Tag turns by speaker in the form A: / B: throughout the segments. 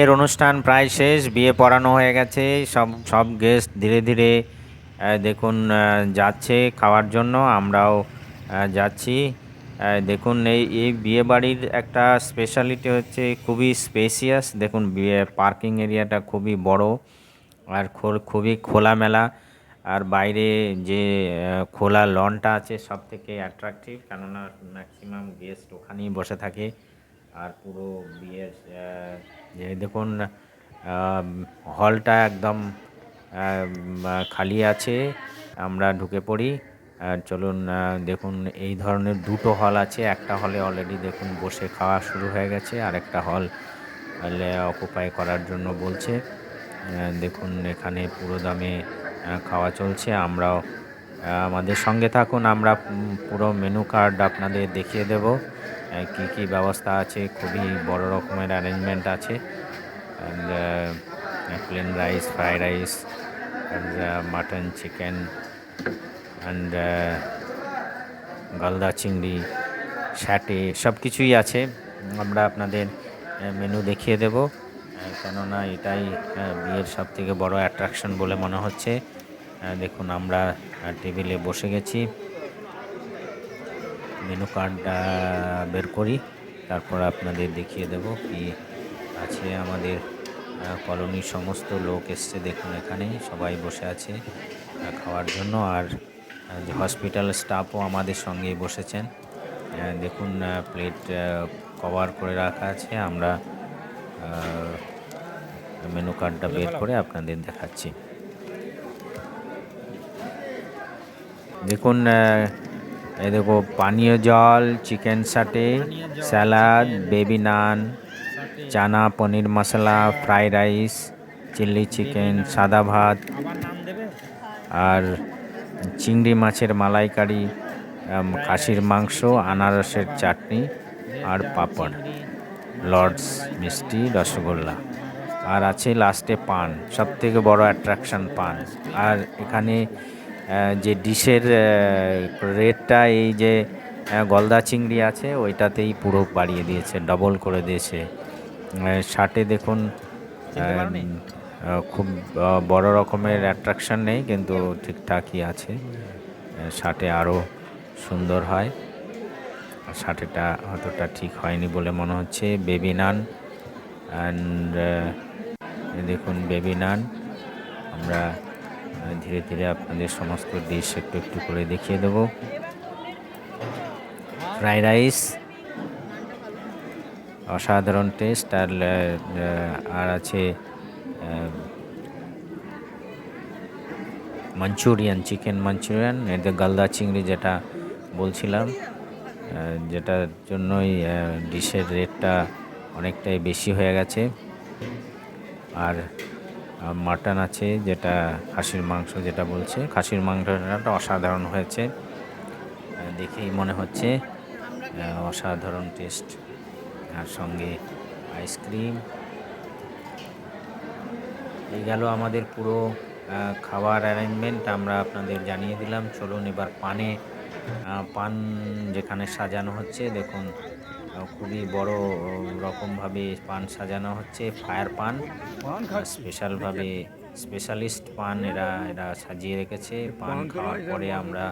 A: এর অনুষ্ঠান প্রায় শেষ, বিয়ে পড়ানো হয়ে গেছে, সব সব গেস্ট ধীরে ধীরে দেখুন যাচ্ছে খাওয়ার জন্য, আমরাও যাচ্ছি। দেখুন, এই এই বিয়ে বাড়ির একটা স্পেশালিটি হচ্ছে খুবই স্পেসিয়াস দেখুন, বিয়ে পার্কিং এরিয়াটা খুবই বড়, আর খুবই খোলামেলা। আর বাইরে যে খোলা লনটা আছে, সব থেকে অ্যাট্রাকটিভ কেননা ম্যাক্সিমাম গেস্ট ওখানেই বসে থাকে। আর পুরো বিয়ের যে দেখুন হলটা একদম খালি আছে, আমরা ঢুকে পড়ি। চলুন দেখুন, এই ধরনের দুটো হল আছে। একটা হলে অলরেডি দেখুন, বসে খাওয়া শুরু হয়ে গেছে, আর একটা হল অকুপাই করার জন্য বলছে। দেখুন, এখানে পুরো দামে খাওয়া চলছে। আমরাও আমাদের সঙ্গে থাকুন, আমরা পুরো মেনু কার্ড আপনাদের দেখিয়ে দেব কি কি ব্যবস্থা আছে, খুবই বড় রকমের অ্যারেঞ্জমেন্ট আছে plain rice fried rice mutton chicken and গলদা চিংড়ি স্যাটে সব কিছুই আছে, আমরা আপনাদের মেনু দেখিয়ে দেব কেননা এটাই বিয়ের সব থেকে বড় অ্যাট্রাকশন বলে মনে হচ্ছে। দেখুন আমরা টেবিলে বসে গেছি। মেনু কার্ড বের করি। তারপর আপনাদের দেখিয়ে দেব কি আছে আমাদের কলোনির সমস্ত লোক এসছে দেখুন এখানে সবাই বসে আছে খাওয়ার জন্য। আর হসপিটাল স্টাফও আমাদের সঙ্গেই বসেছেন। দেখুন প্লেট কভার করে রাখা আছে। আমরা মেনু কার্ডটা বের করে আপনাদের দেখাচ্ছি। দেখুন এই দেখো, পানীয় জল, chicken satay, salad, baby naan, chana, paneer masala, fried rice, chilli chicken, সাদা ভাত, আর চিংড়ি মাছের মালাইকারি খাসির মাংস, আনারসের চাটনি আর পাপড়। লর্ডস মিষ্টি, রসগোল্লা। আর আছে লাস্টে পান সব থেকে বড় অ্যাট্রাকশন পান। আর এখানে যে ডিশের রেটটা এই যে গলদা চিংড়ি আছে ওইটাতেই পুরো বাড়িয়ে দিয়েছে ডবল করে দিয়েছে। শার্টে দেখুন খুব বড় রকমের অ্যাট্রাকশন নেই কিন্তু ঠিকঠাকই আছে। শার্টে আরও সুন্দর হয়। শার্টেটা অতটা ঠিক হয়নি বলে মনে হচ্ছে। বেবি নান অ্যান্ড দেখুন বেবি নান আমরা আহ, ধীরে ধীরে আপনাদের সমস্ত ডিশ একটু একটু করে দেখিয়ে দেবো। ফ্রাইড রাইস অসাধারণ টেস্ট আর আর আছে মাঞ্চুরিয়ান চিকেন মাঞ্চুরিয়ান এতে গালদা চিংড়ি যেটা বলছিলাম যেটার জন্যই ডিশের রেটটা অনেকটাই বেশি হয়ে গেছে। আর মাটন আছে, যেটা খাসির মাংস যেটা বলছে। খাসির মাংসটা অসাধারণ হয়েছে। দেখেই মনে হচ্ছে অসাধারণ টেস্ট। আর সঙ্গে আইসক্রিম। এই গেল আমাদের পুরো খাওয়ার অ্যারেঞ্জমেন্ট আমরা আপনাদের জানিয়ে দিলাম, চলুন এবার পানে পান যেখানে সাজানো হচ্ছে, দেখুন। খুবই বড় রকমভাবে পান সাজানো হচ্ছে, ফায়ার পান স্পেশালভাবে স্পেশালিস্ট পান এরা এরা সাজিয়ে রেখেছে। পান খাওয়ার পরে আমরা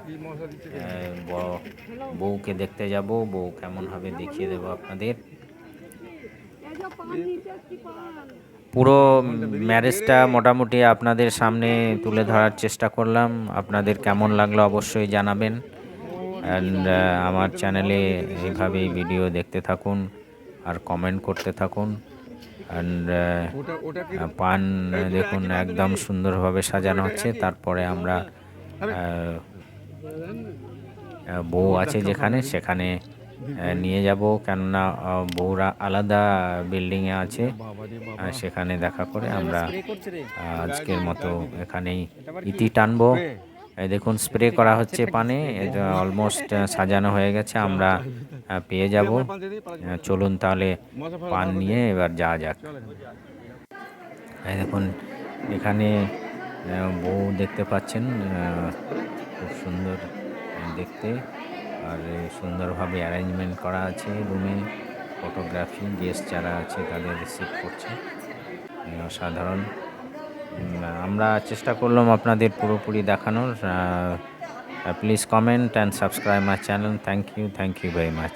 A: বউকে দেখতে যাব, বউ কেমন হবে দেখিয়ে দেবো আপনাদের। পুরো ম্যারেজটা মোটামুটি আপনাদের সামনে তুলে ধরার চেষ্টা করলাম। আপনাদের কেমন লাগল অবশ্যই জানাবেন। অ্যান্ড আমার চ্যানেলে এইভাবেই ভিডিও দেখতে থাকুন আর কমেন্ট করতে থাকুন অ্যান্ড পান দেখুন একদম সুন্দরভাবে সাজানো হচ্ছে। তারপরে আমরা বউ আছে যেখানে, সেখানে নিয়ে যাব। কেননা বউরা আলাদা বিল্ডিংয়ে আছে সেখানে দেখা করে আমরা আজকের মতো এখানেই ইতি টানবো। দেখুন স্প্রে করা হচ্ছে পানে। এটা অলমোস্ট সাজানো হয়ে গেছে। আমরা পেয়ে যাব। চলুন তাহলে পান নিয়ে এবার যাওয়া যাক। দেখুন, এখানে বউ দেখতে পাচ্ছেন খুব সুন্দর দেখতে। আর সুন্দরভাবে অ্যারেঞ্জমেন্ট করা আছে রুমে। ফটোগ্রাফি গেস্ট যারা আছে তাদের রিসিভ করছে। অসাধারণ। আমরা চেষ্টা করলাম আপনাদের পুরোপুরি দেখানোর। Please comment and subscribe my channel thank you thank you very much